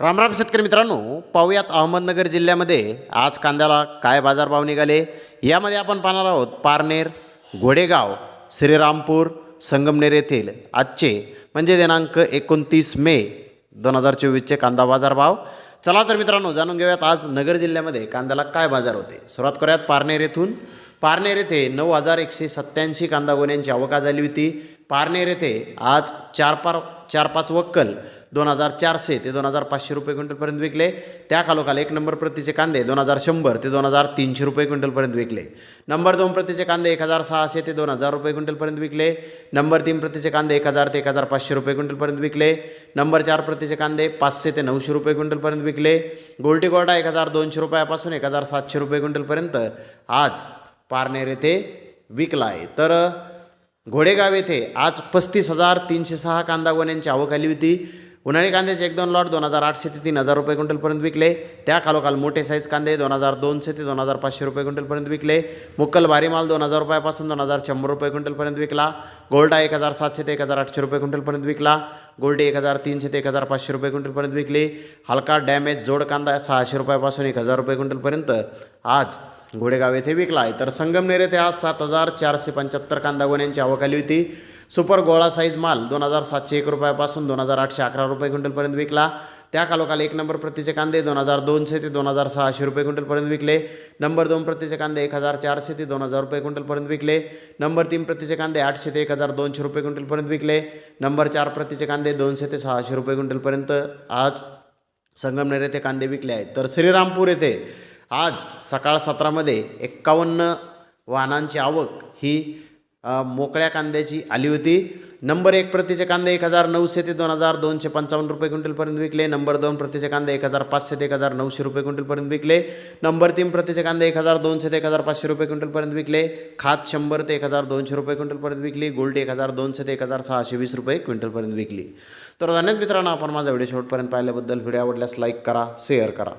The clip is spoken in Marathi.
रामराम शेतकरी मित्रांनो पाहुयात अहमदनगर जिल्ह्यामध्ये आज कांद्याला काय बाजारभाव निघाले? यामध्ये आपण पाहणार आहोत पारनेर घोडेगाव श्रीरामपूर संगमनेर येथील आजचे म्हणजे दिनांक एकोणतीस मे दोन हजार चोवीसचे कांदा बाजारभाव. चला तर मित्रांनो जाणून घेऊयात आज नगर जिल्ह्यामध्ये कांद्याला काय बाजार होते. सुरुवात करूयात पारनेर येथून. पारनेर येथे नऊ हजार एकशे सत्त्याऐंशी कांदा गोण्यांची आवका झाली होती. पारनेर येथे आज चार पार चार पाच वक्कल दोन हजार चारशे ते दोन हजार पाचशे रुपये क्विंटलपर्यंत विकले. त्या खालोखाल एक नंबर प्रतीचे कांदे दोन हजार शंभर ते दोन हजार तीनशे रुपये क्विंटलपर्यंत विकले. नंबर दोन प्रतीचे कांदे एक हजार सहाशे ते दोन हजार रुपये क्विंटलपर्यंत विकले. नंबर तीन प्रतीचे कांदे एक हजार ते एक हजार पाचशे रुपये क्विंटलपर्यंत विकले. नंबर चार प्रतीचे कांदे पाचशे ते नऊशे रुपये क्विंटलपर्यंत विकले. गोल्टी गोल्टा एक हजार दोनशे रुपयापासून एक हजार सातशे रुपये क्विंटलपर्यंत आज पारनेर येथे विकला आहे तर घोडेगाव येथे आज पस्तीस हजार तीनशे सहा कांदा गोण्यांची आवक आली होती. उन्हाळी कांद्याचे एक दोन लॉट दोन हजार आठशे ते तीन हजार रुपये क्विंटलपर्यंत विकले. त्या खालोखाल मोठे साईज कांदे दोन हजार दोनशे ते दोन हजार पाचशे रुपये क्विंटलपर्यंत विकले. मुक्कल भारी माल दोन हजार रुपयापासून दोन हजार शंभर रुपये क्विंटलपर्यंत विकला. गोल्डा एक हजार सातशे ते एक हजार आठशे रुपये क्विंटलपर्यंत विकला. गोल्डी एक हजार तीनशे ते एक हजार पाचशे रुपये क्विंटलपर्यंत विकली. हलका डॅमेज जोड कांदा सहाशे रुपयापासून एक हजार रुपये क्विंटलपर्यंत आज घोडेगाव येथे विकला आहे. तर संगमनेर येथे आज सात हजार चारशे पंच्याहत्तर कांदा गोण्यांची आवक आली होती. सुपर गोळा साईज माल दोन हजार सातशे एक रुपयापासून दोन हजार आठशे अकरा रुपये क्विंटलपर्यंत विकला. त्या खालोखाल एक नंबर प्रतीचे कांदे दोन हजार दोनशे ते दोन हजार सहाशे रुपये क्विंटलपर्यंत विकले. नंबर दोन प्रतीचे कांदे एक हजार चारशे ते दोन हजार रुपये क्विंटलपर्यंत विकले. नंबर तीन प्रतीचे कांदे आठशे ते एक हजार दोनशे रुपये क्विंटलपर्यंत विकले. नंबर चार प्रतीचे कांदे दोनशे ते सहाशे रुपये क्विंटलपर्यंत आज संगमनेर येथे कांदे विकले आहेत. तर श्रीरामपूर येथे आज सकाळ सत्रामध्ये एक्कावन्न वाहनांची आवक ही मोकळ्या कांद्याची आली होती. नंबर एक प्रतीचे कांदे एक हजार नऊशे ते दोन हजार दोनशे पंचावन्न रुपये क्विंटलपर्यंत विकले. नंबर दोन प्रतीचे कांदे एक हजार पाचशे ते एक हजार नऊशे रुपये क्विंटलपर्यंत विकले. नंबर तीन प्रतीचे कांदे एक हजार दोनशे ते एक हजार पाचशे रुपये क्विंटलपर्यंत विकले. खात शंभर ते एक हजार दोनशे रुपये क्विंटलपर्यंत विकली. गोल्ड एक हजार दोनशे ते एक हजार सहाशे वीस रुपये क्विंटलपर्यंत विकली. तर धन्यवाद मित्रांनो आपण माझा व्हिडिओ शेवटपर्यंत पाहिल्याबद्दल. व्हिडिओ आवडल्यास लाईक करा शेअर करा.